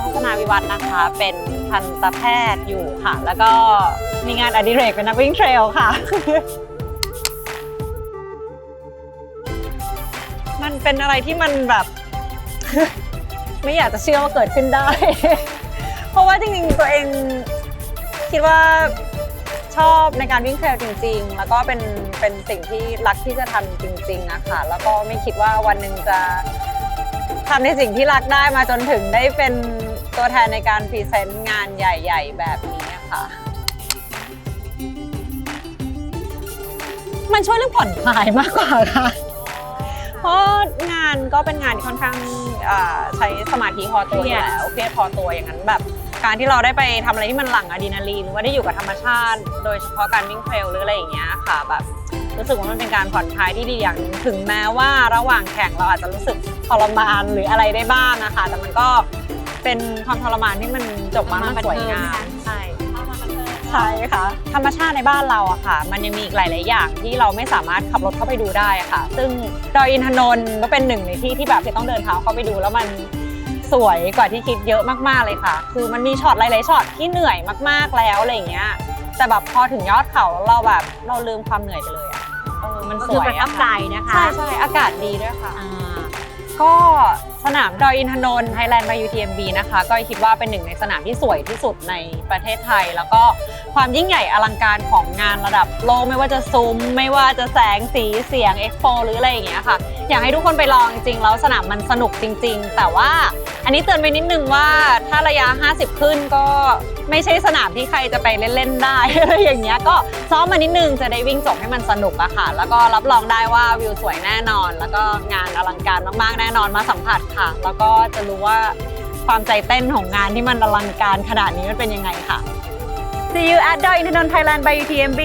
วัฒน์นะคะ เป็นทันตแพทย์อยู่ค่ะ แล้วก็มีงานอดิเรกเป็นนักวิ่งเทรลค่ะ มันเป็นอะไรที่มันแบบ ไม่อยากจะเชื่อว่าเกิดขึ้นได้ เพราะว่าจริงๆตัวเองคิดว่าชอบในการวิ่งเทรลจริง ๆ แล้วก็เป็นเป็นสิ่งที่รักที่จะทำจริงๆอะค่ะ แล้วก็ไม่คิดว่าวันหนึ่งจะทำในสิ่งที่รักได้มาจนถึงได้เป็น ตัวแทนในการพรีเซนต์งานใหญ่ ๆ แบบนี้อะค่ะ มันช่วยเรื่องผ่อนคลายมากกว่าค่ะ เพราะงานก็เป็นงานที่ค่อนข้างอ่าใช้สมาธิพอตัวอยู่แล้วเครียดพอตัวอย่างนั้นแบบ การที่เราได้ไปทำอะไรที่มันหลั่งอะดรีนาลีนหรือว่าได้อยู่กับธรรมชาติ โดยเฉพาะการวิ่งเทรลหรืออะไรอย่างเงี้ยค่ะแบบรู้สึกว่ามันเป็นการผ่อนคลายที่ดีอย่างหนึ่งถึงแม้ว่าระหว่างแข่งเราอาจจะรู้สึกทรมานหรืออะไรได้บ้างนะคะแต่มันก็ เป็นความทรมานที่มันจบมามันสวยงามใช่ใช่ค่ะ ธรรมชาติในบ้านเราอะค่ะ มันยังมีอีกหลาย ๆ อย่างที่เราไม่สามารถขับรถเข้าไปดูได้อะค่ะ ซึ่งดอยอินทนนท์ก็เป็นหนึ่งในที่ที่แบบที่ต้องเดินเท้าเข้าไปดูแล้วมันสวยกว่าที่คิดเยอะมาก ๆ เลยค่ะ คือมันมีช็อตหลาย ๆ ช็อตที่เหนื่อยมาก ๆ แล้วอะไรอย่างเงี้ย แต่แบบพอถึงยอดเขาแล้วเราแบบเราลืมความเหนื่อยไปเลยอะเออมันก็สคือวยประทัอะบใจค่ะนะคะ ใช่ใช่อากาศดีด้วยค่ะอ่าก็ สนามดอยอินทนนท์ Thailand by UTMB นะคะ ก็คิดว่าเป็นหนึ่งในสนามที่สวยที่สุดในประเทศไทย แล้วก็ความยิ่งใหญ่อลังการของงานระดับโลกไม่ว่าจะซุ้ม ไม่ว่าจะแสงสีเสียงเอ็กโปหรืออะไรอย่างเงี้ยค่ะ อยากให้ทุกคนไปลองจริงๆแล้วสนามมันสนุกจริง ๆ แต่ว่าอันนี้เตือนไปนิดนึงว่าถ้าระยะ 50 ขึ้นก็ไม่ใช่สนามที่ใครจะไปเล่นๆได้อะไรอย่างเงี้ยก็ซ้อมมานิดนึงจะได้วิ่งจบให้มันสนุกอะค่ะ แล้วก็รับรองได้ว่าวิวสวยแน่นอน แล้วก็งานอลังการมากๆแน่นอนมาสัมผัสค่ะแล้วก็จะรู้ว่าความใจเต้นของงานที่มันอลังการขนาดนี้มันเป็นยังไงค่ะ See you at ดอยอินทนนท์ Thailand by UTMB